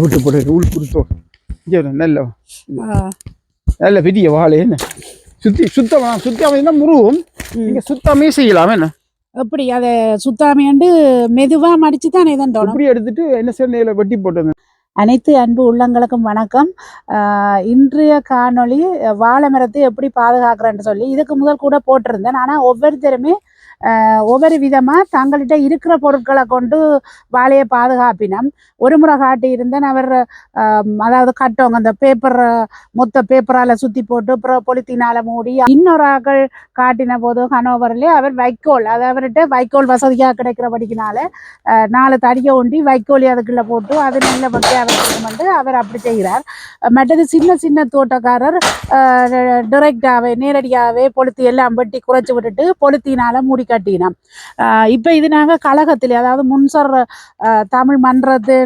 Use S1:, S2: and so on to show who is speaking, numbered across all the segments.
S1: விட்டு போட்டு உள் கொடுத்தோம் இங்கே நல்ல. நல்ல பெரிய வாழை என்ன? சுத்தி சுத்தமா சுத்தாம முருகும்? நீங்க சுத்தமே செய்யலாம் என்ன?
S2: எப்படி அதை சுத்தாமையாண்டு மெதுவா மடிச்சு தான் இதன் தோணும்.
S1: இப்படி எடுத்துட்டு என்ன செய்ய வெட்டி போட்டது?
S2: அனைத்து அன்பு உள்ளங்களுக்கும் வணக்கம். இன்றைய காணொளி வாழை மரத்தை எப்படி பாதுகாக்கிறேன்னு சொல்லி இதுக்கு முதல் கூட போட்டிருந்தேன். ஆனால் ஒவ்வொருத்தருமே ஒவ்வொரு விதமாக தங்கள்கிட்ட இருக்கிற பொருட்களை கொண்டு வாழையை பாதுகாப்பினம். ஒரு முறை காட்டி இருந்தேன். அவர் அதாவது கட்டவங்க. அந்த பேப்பர் மொத்த பேப்பரால் சுற்றி போட்டு அப்புறம் பொலித்தீனால மூடி இன்னொரு ஆக்கள் காட்டின போது கனோவரில் அவர் வைக்கோல் அது அவர்கிட்ட வைக்கோல் வசதியாக கிடைக்கிறபடிக்கினால நாலு தடியை ஒண்டி வைக்கோலி அதுக்குள்ளே போட்டு அது நல்ல வகையாக வந்து அவர் அப்படி செய்கிறார். மற்றது சின்ன சின்ன தோட்டக்காரர் டிரெக்டாகவே நேரடியாகவே பொழுத்தி எல்லாம் வெட்டி குறைச்சி விட்டுட்டு பொழுத்தினால் மூடி கட்டினோம் இப்போ இது நாங்கள் கழகத்தில் அதாவது முன்சர் தமிழ் மன்றத்து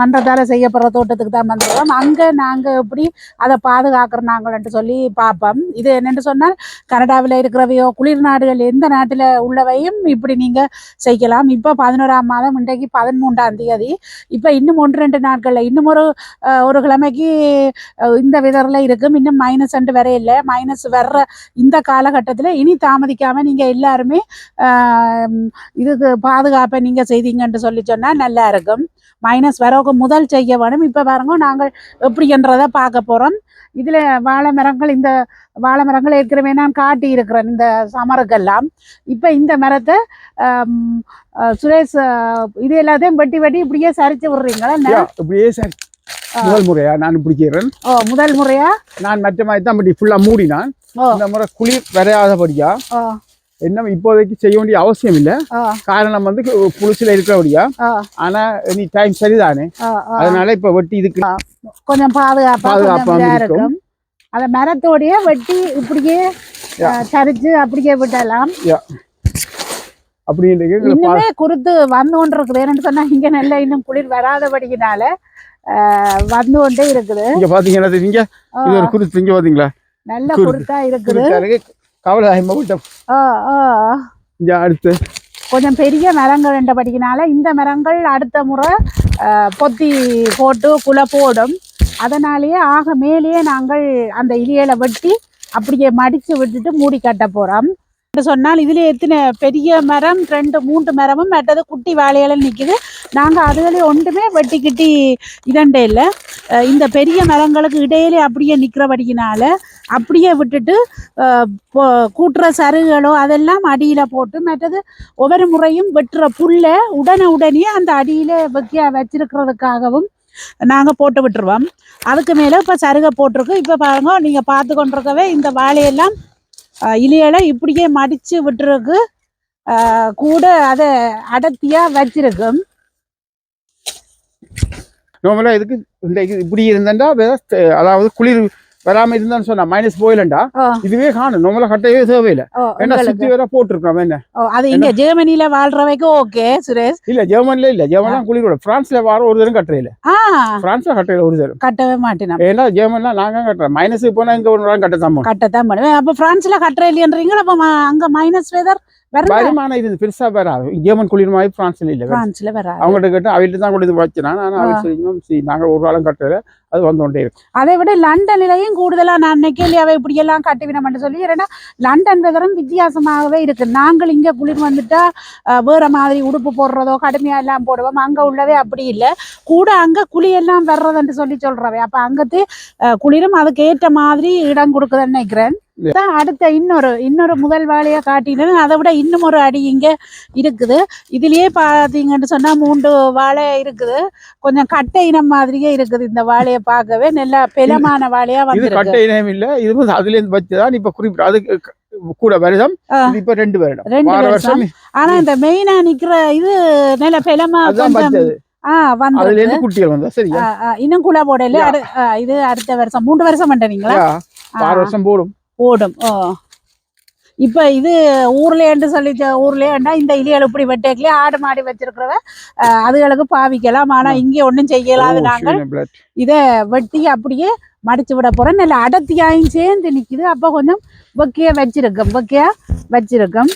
S2: மன்றத்தால் செய்யப்படுற தோட்டத்துக்கு தான் வந்துடுறோம் அங்கே நாங்கள் எப்படி அதை பாதுகாக்கிற நாங்கள்ன்ட்டு சொல்லி பார்ப்போம் இது என்னென்னு சொன்னால் கனடாவில் இருக்கிறவையோ குளிர் நாடுகள் எந்த நாட்டில் உள்ளவையும் இப்படி நீங்கள் செய்யலாம். இப்போ பதினோராம் மாதம் இன்றைக்கு பதிமூன்றாம் தேதி. இப்போ இன்னும் ஒன்று ரெண்டு நாட்களில் இன்னும் ஒரு அஹ், ஒரு கிழமைக்கு இந்த விதரில் இருக்கும். இன்னும் மைனஸ் ரெண்டு வரையில்லை மைனஸ் வர்ற இந்த காலகட்டத்தில் இனி தாமதிக்காமல் நீங்கள் எல்லாருமே இதுக்கு பாதுகாப்பை நீங்கள் செய்தீங்கன்னு சொல்லி சொன்னால் நல்லா இருக்கும். மைனஸ் வரவுக்கு முதல் செய்ய வேணும். இப்போ பாருங்க நாங்கள் எப்படின்றதை பார்க்க போகிறோம் இதில் வாழை மரங்கள் இந்த வாழை மரங்கள் ஏற்கனவே நான் காட்டி இருக்கிறேன் இந்த சமருக்கெல்லாம். இப்போ இந்த மரத்தை சுரேஷ் இது எல்லாத்தையும் வெட்டி வெட்டி இப்படியே சரிச்சு விடுறீங்களா?
S1: இப்படியே சரி. முதல் முறையா நான் பிடிக்கிறேன்.
S2: ஓ முதல் முறையா?
S1: நான் மற்ற மாதிரி தான் இப்படி ஃபுல்லா மூடினான். இந்த முறை குளிர் வரையாதபடியா என்ன இப்போதைக்கு செய்ய வேண்டிய அவசியம் இல்லை. காரணம் வந்து புளிச்சில் இருக்கிறபடியா.
S2: ஓ
S1: ஆனா எனி டைம் சரிதானே? அதனால இப்ப வெட்டி இதுக்கு
S2: கொஞ்சம் பாதுகாப்பா இதா
S1: இருக்கும்.
S2: அந்த மரத்தோடயே வெட்டி இப்படியே சரிச்சு அப்படியே விடலாம்.
S1: பா-
S2: இன்னுமே குருத்து வந்து கொண்டு இருக்குது. ஏன்னு சொன்னா இங்க நல்ல இன்னும் குளிர் வராதபடியினால வந்து கொண்டே இருக்குது.
S1: இங்க பாத்தீங்கன்னா இது ஒரு குறித்து இங்க பாத்தீங்களா?
S2: நல்ல
S1: குருத்து.
S2: குருத்தா இருக்குது.
S1: கவலை விட்ட
S2: ஆ, ஆ.
S1: இங்க அடுத்து.
S2: கொஞ்சம் பெரிய மரங்கள் என்றபடியினால இந்த மரங்கள் அடுத்த முறை பொத்தி போட்டு குலை போடும். அதனாலேயே ஆக மேலேயே நாங்கள் அந்த இலையில வெட்டி அப்படியே மடிச்சு விட்டுட்டு மூடி கட்ட போறோம். என்று சொன்னால் இதுல எத்தனை பெரிய மரம் ரெண்டு மூன்று மரமும் மற்றது குட்டி வாழையில நிக்குது. நாங்க அதுகளே ஒன்றுமே வெட்டி கிட்டி இதண்டே இல்லை. இந்த பெரிய மரங்களுக்கு இடையிலே அப்படியே நிக்கிறபடியினால அப்படியே விட்டுட்டு கூட்டுற சருகுகளோ அதெல்லாம் அடியில் போட்டு மற்றது ஒவ்வொரு முறையும் வெட்டுற புல்லை உடனே உடனே அந்த அடியில் வைக்க வச்சிருக்கிறதுக்காகவும் நாங்கள் போட்டு விட்டுருவோம். அதுக்கு மேலே இப்போ சருகை போட்டிருக்கு. இப்போ பாருங்க நீங்கள் பார்த்து கொண்டிருக்கவே இந்த வாழையெல்லாம் இலையெல்லாம் இப்படியே மடித்து விட்டுருக்கு. கூட அதை அடர்த்தியாக வச்சிருக்கும்
S1: நார்மலா இதுக்கு இந்த இப்படி இருந்தா அதாவது குளிர் வராம இருந்தான்னு சொன்னா மைனஸ் போயிலண்டா இதுவே காணும். நார்மலா கட்டவே தேவையில்லை. ஏன்னா. சுத்தி வேற போட்டிருக்கோம். என்ன?
S2: அது இங்க ஜெர்மனியில வாழ்றவைக்கு ஓகே சுரேஷ்
S1: இல்ல ஜெர்மன்ல இல்ல. ஜெர்மன்லாம் குளிரோட பிரான்ஸ்ல வார ஒரு தரம் கட்டுறையில
S2: ஆ.
S1: பிரான்ஸ்ல கட்டுறையில ஒரு தரம்.
S2: கட்டவே மாட்டேன்?
S1: ஏன்னா ஜெர்மன்ல நாங்க கட்டுறோம். மைனஸ் போனா இங்க ஒரு நாள் கட்ட தான்
S2: கட்டத்தான் பண்ணுவேன் அப்போ பிரான்ஸ்ல கட்டுற இல்லையன்றீங்களா? அப்போ அங்க மைனஸ் வெதர்
S1: வருமானம் இது பெருசா வராது. ஜெர்மன் குளிர் மாதிரி பிரான்ஸ்ல இல்ல.
S2: பிரான்ஸ்ல வராது.
S1: அவங்ககிட்ட கேட்டு அவர்கிட்ட தான் கொண்டு வச்சுனா நான் அவர் செய்யணும் சரி நாங்க ஒரு காலம் கட்டுறத அது வந்து கொண்டே இருக்கும்.
S2: அதை விட லண்டன்லயும் கூடுதலா நான் நெக்கேலியாவை இப்படி எல்லாம் கட்டுவினோம்னு சொல்லி ஏன்னா லண்டன் வெதரும் வித்தியாசமாகவே இருக்கு. நாங்கள் இங்க குளிர் வந்துட்டா வேற மாதிரி உடுப்பு போடுறதோ கடுமையா எல்லாம் போடுவோம். அங்க உள்ளவே அப்படி இல்லை. கூட அங்க குளியெல்லாம் வர்றதுன்னு சொல்லி சொல்றவை. அப்ப அங்கத்து குளிரும் அதுக்கு ஏற்ற மாதிரி இடம் கொடுக்குதுன்னு நினைக்கிறேன். அடுத்த இன்னொரு இன்னொரு முதல் வாழையை காட்டினேன். அதை விட இன்னும் ஒரு அடி இங்க இருக்குது. இதுலயே பாத்தீங்கன்னு சொன்னா மூன்று வாழை இருக்குது. கொஞ்சம் கட்டை இனம் மாதிரியே இருக்குது இந்த வாழையை பார்க்கவே. நல்ல பெலமான வாழையா வந்திருக்கு.
S1: கட்டை இனம் இல்ல. இது வந்து அதுல இருந்து வச்சுதான் இப்ப குறிப்பிட்ட அதுக்கு கூட வருடம் இப்ப ரெண்டு வருடம்.
S2: ரெண்டு
S1: வார
S2: வருஷம். ஆனா இந்த மெயினா நிக்கிற இது நல்ல பெலமா வந்து
S1: வந்தா
S2: இன்னும் குலை போடல. இது அடுத்த வருஷம். மூன்று வருஷம் பண்ணிட்டீங்களா
S1: வார வருஷம் போடும்.
S2: போடும். ஓ இப்ப இது ஊர்லேன்னு சொல்லி ஊர்லேண்டா இந்த இலியல் இப்படி வெட்டேக்கலே ஆடு மாடி வச்சிருக்கிறவ அதுகளுக்கு பாவிக்கலாம். ஆனா இங்க ஒண்ணும் செய்யலாது நாங்கள். இதை வெட்டி அப்படியே மடிச்சு விட போறோம். நல்ல அடர்த்தியாயும் சேர்ந்து நிக்குது. அப்ப கொஞ்சம் வெக்கையா வச்சிருக்கோம் வெக்கையா வச்சிருக்கோம்.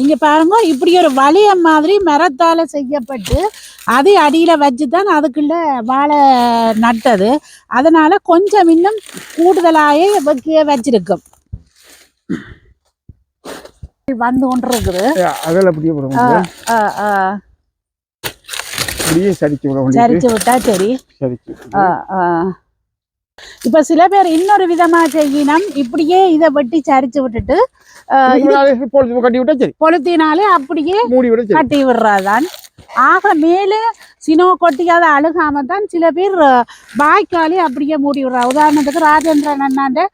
S2: இங்க பாருங்க இப்படி ஒரு வளையம் மாதிரி மரத்தால செய்யப்பட்டு அதை அடியில வச்சு தான் அதுக்குள்ள வாழை நட்டது. அதனால கொஞ்சம் இன்னும் கூடுதலாயே வெக்கிய வச்சிருக்கும். வந்து கொண்டு இருக்குது
S1: அதில் அப்படியே அப்படியே சரிச்சு விட முடியும்
S2: சரிச்சு விட்டா சரி.
S1: சரிச்சு.
S2: இப்ப சில பேர் இன்னொரு விதமா செய்யினம். இப்படியே இதை வெட்டி சரிச்சு விட்டுட்டு பொழுத்தினாலே அப்படியே கட்டி விடுறாதான். ஆக மேலே சினோ கொட்டியாத அழுகாம தான் சில பேர் வாய்க்காலே அப்படியே மூடி விடுறா. உதாரணத்துக்கு ராஜேந்திரன் அண்ணாண்ட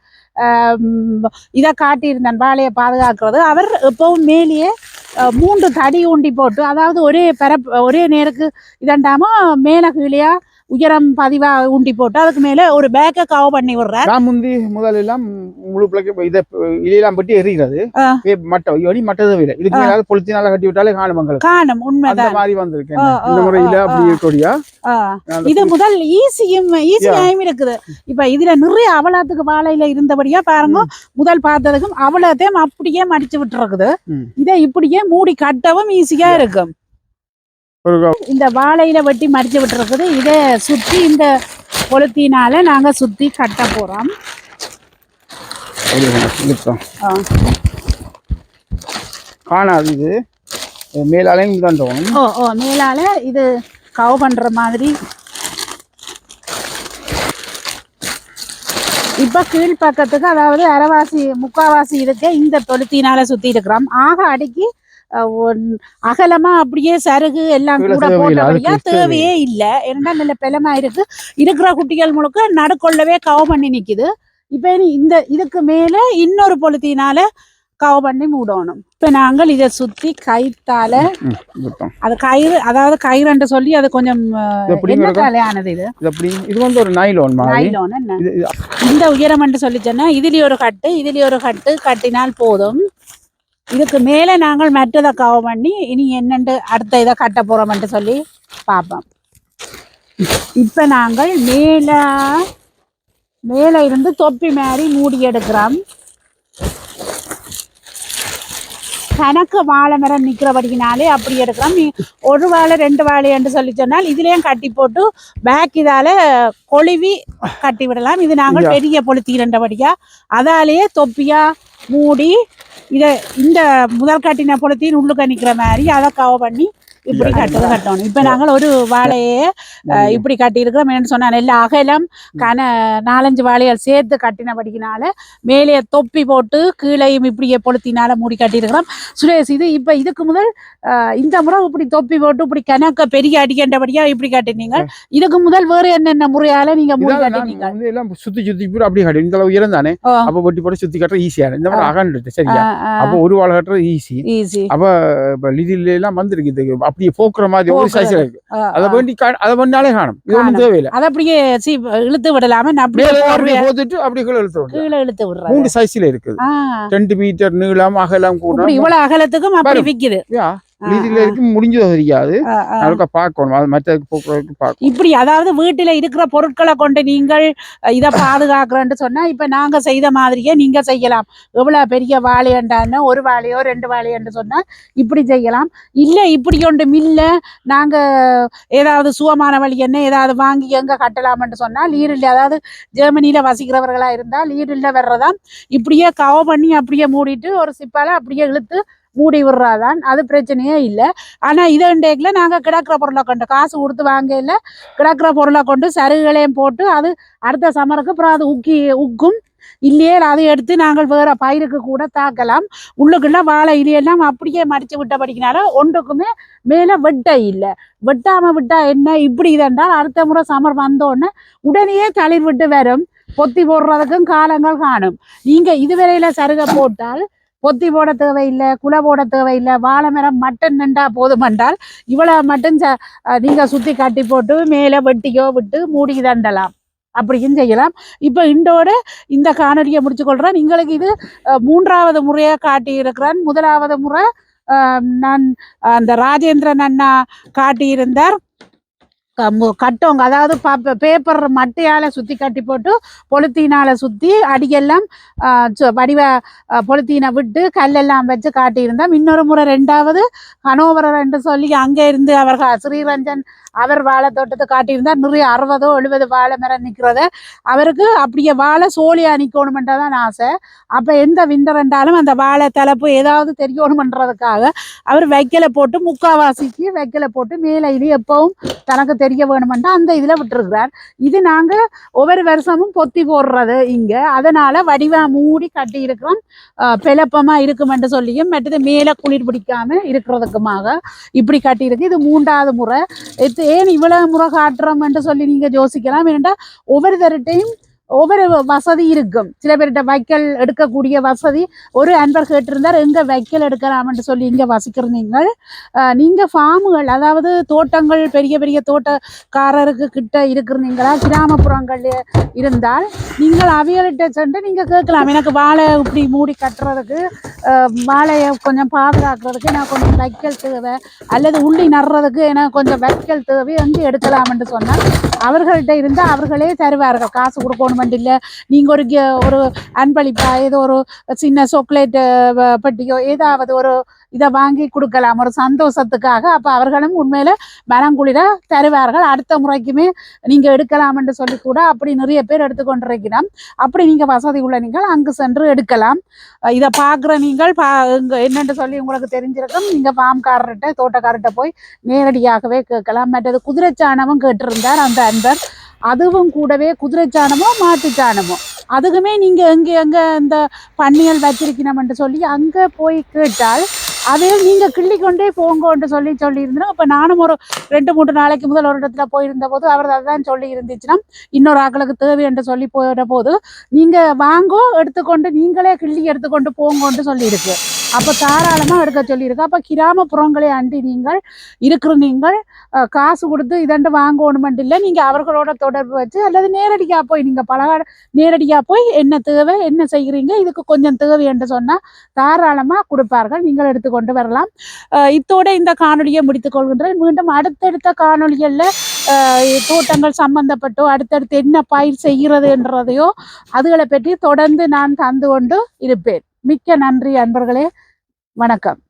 S2: இதை காட்டியிருந்தான் வாழையை பாதுகாக்கிறது. அவர் எப்பவும் மேலேயே மூன்று தடி ஊண்டி போட்டு அதாவது ஒரே பரப்பு ஒரே நேருக்கு இதண்டாம மேல கீழேயா உயரம் பதிவா ஊண்டி போட்டு அதுக்கு மேல ஒரு பேக்கை கவ பண்ணி விடுறார்
S1: முந்தி முதல்ல எல்லாம் முழு பிள்ளைக்கு இதை இலையெல்லாம் பட்டி எறிகிறது.
S2: ஆ.
S1: மட்டை இனி மட்டதே இல்லை. இதுக்கு மேலாவது பொலித்தினால கட்டி விட்டாலே காணும் மங்களுக்கு
S2: காணும்
S1: அந்த
S2: உண்மைதான்
S1: மாதிரி வந்திருக்கேன் இந்த முறையில அப்படி இருக்கக்கூடிய
S2: ஆ. இது முதல் ஈஸியும் ஈஸியாயும் இருக்குது. இப்ப இதுல நிறைய அவலத்துக்கு வாழையில இருந்தபடியா பாருங்க. முதல் பார்த்ததுக்கும் அவலத்தையும் அப்படியே மடிச்சு விட்டு இருக்குது
S1: ம்.
S2: இதை இப்படியே மூடி கட்டவும் ஈஸியா இருக்கும். இந்த வாழையில வெட்டி மடிச்சு விட்டு இருக்குது இதை சுத்தி இந்த கொளுத்தினால நாங்க சுத்தி கட்ட ஆ.
S1: காணாது இது. மேலாலையும் தான் தோணும்.
S2: ஓ ஓ மேலால இது கவ் பண்ற மாதிரி. இப்ப கீழ் பக்கத்துக்கு அதாவது அரைவாசி முக்காவாசி இதுக்கு இந்த தொழுத்தினால சுத்தி இருக்கிறோம். ஆக அடிக்கி அகலமா அப்படியே சருகு எல்லாம் கூட போட்டபடியா தேவையே இல்ல. ஏன்னா நல்ல பெலமா இருக்கு. இருக்கிற குட்டிகள் முழுக்க நடுக்கொள்ளவே கவ பண்ணி நிக்குது. இப்ப இந்த இதுக்கு மேல இன்னொரு பொழுத்தினால கவ பண்ணி மூடணும். இப்ப நாங்கள் இதை சுத்தி
S1: இழுத்தம்
S2: அது கயிறு அதாவது கயிறுன்னு சொல்லி அது கொஞ்சம் அஹ்,
S1: இது
S2: என்ன
S1: வந்து ஒரு நைலோன்
S2: நைலோன் இந்த உயரம் என்று சொல்லி சொன்னா இதுலயே ஒரு கட்டு இதுலயே ஒரு கட்டு. கட்டினால் போதும். இதுக்கு மேல நாங்கள் மற்றதை கவ பண்ணி இனி என்னண்டு அடுத்த இதை கட்ட போறோம்னு சொல்லி பார்ப்போம். இப்ப நாங்கள் மேல மேல இருந்து தொப்பி மாதிரி மூடி எடுக்கிறோம். கணக்கு வாழை மரம் நிக்கிறபடினாலே அப்படி எடுக்கிறோம் நீ ஒரு வாழை ரெண்டு வாழை என்று சொல்லி சொன்னால் இதுலயும் கட்டி போட்டு பேக் இதால கொழுவி கட்டி விடலாம். இது நாங்கள். பெரிய பொழுத்தீரண்டபடியா அதாலேயே தொப்பியா மூடி இத இந்த முதல் கட்டின பொழுத்தின் உள்ளுக்க நிக்கிற மாதிரி அதை கவ பண்ணி இப்படி. கட்டுறது கட்டணும் இப்ப நாங்கள் ஒரு வாழையே இப்படி கட்டி இருக்கிறோம் சொன்னா நல்ல அகலம் கன நாலஞ்சு வாழைகள் சேர்த்து கட்டினபடினால மேலே தொப்பி போட்டு கீழையும் இப்படியே பொழுத்தினால மூடி கட்டியிருக்கிறோம். சுரேஷ் இது இப்ப இதுக்கு முதல் இந்த முறை இப்படி தொப்பி போட்டு இப்படி கணக்க பெரிய அடிக்கண்டபடியா இப்படி கட்டினீங்க? இதுக்கு முதல் வேறு என்னென்ன முறையால நீங்க மூடி கட்டினீங்க?
S1: எல்லாம் சுத்தி சுத்தி பூரா அப்படியே கட்டி இந்த அளவு உயரம் தானே. அப்ப வெட்டி போட்டு சுத்தி கட்டுற ஈஸியான இந்த மாதிரி அகன்றது சரியா. அப்ப ஒரு வாழை கட்டுறது ஈஸி அப்ப லிதில எல்லாம் வந்திருக்கு இது அப்படியே போக்குற மாதிரி ஒரு. சைஸ்ல இருக்கு. அதை வேண்டி அதை பண்ணாலே காணும். இது
S2: காணும்.
S1: தேவையில்லை.
S2: அது அப்படியே சீ இழுத்து விடலாம? அப்படியே
S1: போத்துட்டு அப்படியே கீழே இழுத்து விடுறது.
S2: கீழே இழுத்து விடுறது.
S1: மூணு சைஸ்ல இருக்குது. ரெண்டு மீட்டர் நீளம் அகலம் கூட.
S2: இவ்வளவு அகலத்துக்கும் அப்படி
S1: வரும். லிதில இருக்கு முடிஞ்சது தெரியாது. அதுக்கு பார்க்கணும். அது மற்ற போக்குறதுக்கு பார்க்கணும்.
S2: இப்படி அதாவது வீட்டுல இருக்கிற பொருட்களை கொண்டு நீங்கள் இத பாதுகாக்கிறேன்னு சொன்னா இப்ப நாங்க செய்த மாதிரியே நீங்க செய்யலாம். எவ்வளவு பெரிய வாழையண்டான்னு ஒரு வாழையோ ரெண்டு வாழையன்னு சொன்னா இப்படி செய்யலாம். இல்ல இப்படி ஒன்று மில்ல நாங்க ஏதாவது சுகமான வழி என்ன ஏதாவது வாங்கி எங்க கட்டலாம்னு சொன்னா லீரில் அதாவது ஜெர்மனியில வசிக்கிறவர்களா இருந்தா லீரில் வர்றதாம். இப்படியே கவ பண்ணி அப்படியே மூடிட்டு ஒரு சிப்பால அப்படியே இழுத்து மூடி விடுறாதான் அது பிரச்சனையே இல்லை. ஆனால் இதை இன்றைக்கில் நாங்கள் கிடக்கிற பொருளை கொண்டு காசு கொடுத்து வாங்க கிடக்கிற பொருளை கொண்டு சருகுகளையும் போட்டு அது அடுத்த சமருக்கு அப்புறம் அது உக்கி உக்கும். இல்லையே அதை எடுத்து நாங்கள் வேற பயிருக்கு கூட தாக்கலாம். உள்ளுக்குள்ள வாழை இலையெல்லாம் அப்படியே மடிச்சு படிக்கினால ஒன்றுக்குமே மேலே வெட்ட இல்லை. வெட்டாமல் விட்டா என்ன? இப்படி இதென்றால் அடுத்த முறை சமர் வந்தோடனே உடனே தளிர் விட்டு வரும். பொத்தி போடுறதுக்கும் காலங்கள் காணும். நீங்கள் இதுவரையில் சருக போட்டால் கொத்தி போட தேவையில்லை குலை போட தேவையில்லை வாழை மரம் மட்டன் நின்றா போதும் என்றால் இவ்வளோ மட்டும் ச- சுற்றி நீங்க கட்டி போட்டு மேலே வெட்டியோ விட்டு மூடி தண்டலாம். அப்படியும் செய்யலாம். இப்போ இண்டோட இந்த காணொலியை முடிச்சு கொள்றேன் எங்களுக்கு இது மூன்றாவது முறையாக காட்டியிருக்கிறேன். முதலாவது முறை நான் அந்த ராஜேந்திரன் அண்ணா காட்டியிருந்தார். க- அதாவது ப அதாவது பேப்பர் மட்டையால் சுற்றி கட்டி போட்டு பொலித்தீனால சுற்றி அடியெல்லாம் வடிவ பொழுத்தீனை பொலித்தீனை விட்டு கல்லெல்லாம் வச்சு காட்டியிருந்தோம். இன்னொரு முறை ரெண்டாவது ஹனோவரர் என்று சொல்லி அங்கே இருந்து அவர் ஸ்ரீரஞ்சன் அவர் வாழை தோட்டத்தை காட்டியிருந்தார். நிறைய அறுபதோ எழுபது வாழை மரம் நிற்கிறத. அவருக்கு அப்படியே வாழை சோழியா நிற்கணுமென்றதான் தான் ஆசை. அப்போ எந்த விண்டர் என்றாலும் அந்த வாழை தலைப்பு ஏதாவது தெரியணுமன்றதுக்காக அவர் வைக்கலை போட்டு முக்காவாசிக்கு வைக்கலை போட்டு மேலே இது எப்பவும் தனக்கு தெரிய வேணுமென்றால் அந்த இதில் விட்டுருக்கிறார். இது நாங்கள் ஒவ்வொரு வருஷமும் பொத்தி போடுறது இங்கே. அதனால் வடிவா மூடி கட்டி இருக்கிறோம். பிளப்பமாக இருக்குமென்று சொல்லியும் மற்றது மேலே குளிர் பிடிக்காமல் இருக்கிறதுக்குமாக இப்படி கட்டியிருக்கு. இது மூன்றாவது முறை. இது ஏன் இவ்வளவு முறை காட்டுறோம் என்று சொல்லி நீங்கள் யோசிக்கலாம். ஏன்னா ஒவ்வொரு தரட்டையும் ஒவ்வொரு வசதி இருக்கும். சில பேர்கிட்ட வைக்கல் எடுக்கக்கூடிய வசதி. ஒரு அன்பர் கேட்டிருந்தார் எங்கே வைக்கல் எடுக்கலாம்னு சொல்லி இங்கே வசிக்கிறீங்கள் நீங்கள். ஃபார்முகள் அதாவது தோட்டங்கள் பெரிய பெரிய தோட்டக்காரருக்கு கிட்ட இருக்கிறீங்களா கிராமப்புறங்கள் இருந்தால் நீங்கள் அவியல்கிட்ட சென்று நீங்கள் கேட்கலாம். எனக்கு வாழை இப்படி மூடி கட்டுறதுக்கு வாழையை கொஞ்சம் பாதுகாக்கிறதுக்கு எனக்கு கொஞ்சம் வைக்கல் தேவை. அல்லது உள்ளி நடுறதுக்கு எனக்கு கொஞ்சம் வைக்கல் தேவை. எங்கே எடுக்கலாம்னு சொன்னால் அவர்கள்ட்ட இருந்தால் அவர்களே தருவார்கள். காசு கொடுக்கணும். கவர்மெண்ட்டில் நீங்கள் ஒரு ஒரு அன்பளிப்பா ஏதோ ஒரு சின்ன சாக்லேட் பெட்டியோ ஏதாவது ஒரு இதை வாங்கி கொடுக்கலாம். ஒரு சந்தோஷத்துக்காக அப்போ அவர்களும் உண்மையில மனங்குளிர தருவார்கள். அடுத்த முறைக்குமே நீங்கள் எடுக்கலாம்னு சொல்லி கூட அப்படி நிறைய பேர் எடுத்துக்கொண்டிருக்கிறோம் அப்படி நீங்கள் வசதி உள்ள நீங்கள் அங்கு சென்று எடுக்கலாம். இதை பார்க்குற நீங்கள் பா இங்க என்னென்று சொல்லி உங்களுக்கு தெரிஞ்சிருக்கும். நீங்கள் ஃபார்ம்காரர்கிட்ட தோட்டக்காரர்கிட்ட போய் நேரடியாகவே கேட்கலாம். மற்றது குதிரைச்சாணமும் கேட்டிருந்தார் அந்த அன்பர். அதுவும் கூடவே குதிரை சாணமோ மாட்டு சாணமோ. அதுக்குமே நீங்கள் எங்கே எங்கே இந்த பன்னியல் வச்சிருக்கணும்ன்ட்டு சொல்லி அங்கே போய் கேட்டால் அதையும் நீங்கள் கிள்ளி கொண்டே போங்கன்னு சொல்லி சொல்லியிருந்தோம் இப்போ நானும் ஒரு ரெண்டு மூன்று நாளைக்கு முதல் ஒரு இடத்துல போயிருந்த போது அவர் அதான் சொல்லி இருந்துச்சுன்னா இன்னொரு ஆக்களுக்கு தேவை என்று சொல்லி போயிட போது நீங்கள் வாங்கோ எடுத்துக்கொண்டு நீங்களே கிள்ளி எடுத்துக்கொண்டு போங்கன்னு சொல்லியிருக்கு. அப்போ தாராளமாக எடுக்க சொல்லியிருக்கு அப்போ கிராமப்புறங்களை அண்டி நீங்கள் இருக்கிற நீங்கள் காசு கொடுத்து இதண்டு வாங்கணுமெண்டு இல்லை. நீங்கள் அவர்களோட தொடர்பு வச்சு அல்லது நேரடியாக போய் நீங்கள் பழக நேரடியாக போய் என்ன தேவை என்ன செய்கிறீங்க இதுக்கு கொஞ்சம் தேவை என்று சொன்னால் தாராளமாக கொடுப்பார்கள். நீங்கள் எடுத்துக்கொண்டு வரலாம். இத்தோட இந்த காணொலியை முடித்துக் கொள்கின்றேன். மீண்டும் அடுத்தடுத்த காணொலிகளில் தோட்டங்கள் சம்பந்தப்பட்டோ அடுத்தடுத்து என்ன பயிர் செய்கிறது என்றதையோ அதுகளை பற்றி தொடர்ந்து நான் தந்து கொண்டு இருப்பேன். மிக்க நன்றி அன்பர்களே. வணக்கம்.